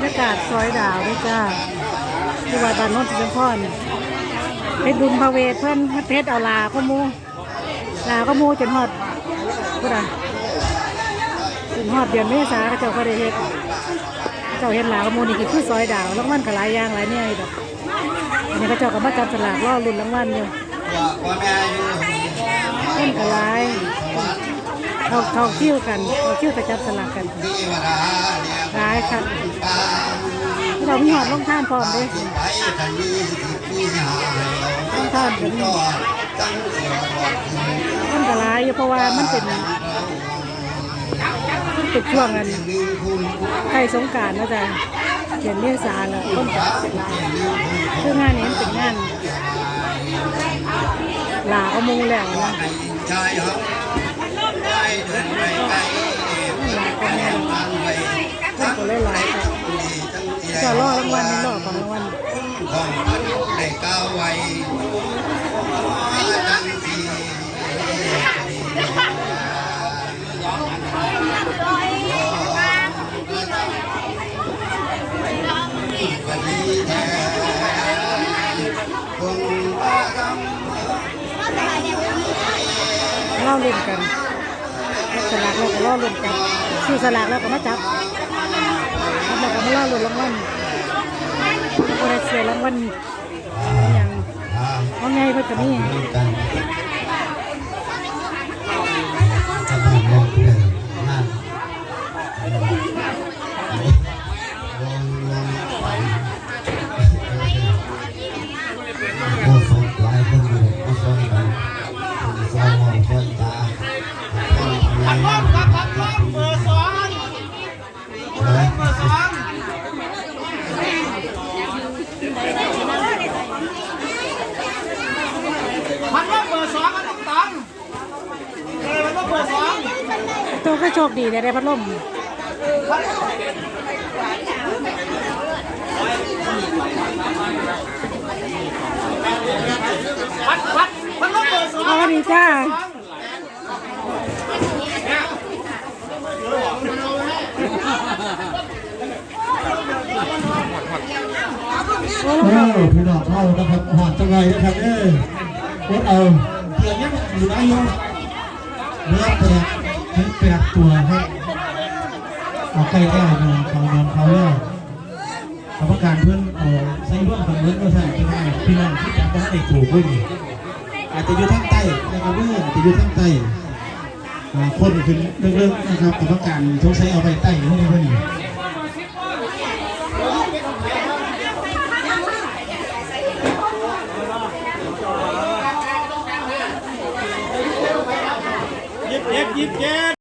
รรยากาศซอยดาวด้วยจ้าที่วัดบ้านโนนท์จังพรเพชรดุลพระเวทเพิ่อนมาเพชรเอาลาข้อมูลาข้อมูจนฮอดพุ่นอะจนฮอดเดือนเมษาเจ้าก็ได้เฮ็ดเจ้าเฮ็ดลาข้อมูนี่คือซอยดาวรางวัลก็หลายอย่างหลายเนี่ยดอกอันนี้เขาเจ้าก็มาจับสลากรอลุ้นรางวัลอยู่เพิ่นก็หลายเขาเขาคิ้วกันเขาคิ้วแต่จับสลากกันที่วดายครับ เรามีหอดลงท่านพร้อมเด้วยลงท่านก็มีก็ตั้งเสียบอกมันก็หลายอยู่เพราะว่ามันเป็นมันเป็นช่วงกันลืมคุณใกล้สงกรารนะจ๊ะเขียนเมษาแล้วต้นก็เป็นลายคืองานนี้มันเป็นงานลาเอามงแล้วนะใชายเขาได้เดินไปไกลหลายคนแน่ทางไปก็เลยลา จะรอรางวัลนี่รอของรางวัลของมันได้ก้าวไว้ตั้งสีก็ดีแท้คงว่ากำเล่าเล่นกันจับสลากแล้วก็ล่อเล่นกันซื้อสลากแล้วก็มาจับ แล้วก็มาล่อลุ้นรางวัลก็ได้เสียรางวัลอย่างอ่าเอาไงเพิ่นก็มีกันจะต้องพื่อนนั่นลงลงไปโคตรสดลายคนอยู่โคตรสดกันสองมคนตาพันล้มครับพันล้มเบอร์สองเบอร์สอง พันว่าเบอร์สองกันต้องตังเลยมันว่าเบอร์สองตัวก็โชคดีได้ได้พัดลมพันพันพันว่าเบอร์สองเอาดีจ้า เออพี่น้องเข้านะครับหอดจังไงนะครับเอ้ยรถเอาเปลี่ยนยังอยู่ได้ยังเนื้อแปลกเนื้อแปลกตัวครับเอาใกล้แก้นอนเขานอนเขาแล้วกรรมการเพื่อนเอาใส่ร่วมกันเพื่อนก็ใส่ที่ไหนพี่น้องที่จับได้ในกลุ่มด้วยนี่อาจจะอยู่ทางใต้นะครับเพื่อนอาจจะอยู่ทางใต้คนขึ้นเรื่องๆนะครับกรรมการสงสัยเอาไปใต้ให้เพื่อนเจ็ดยิ บเจ็ด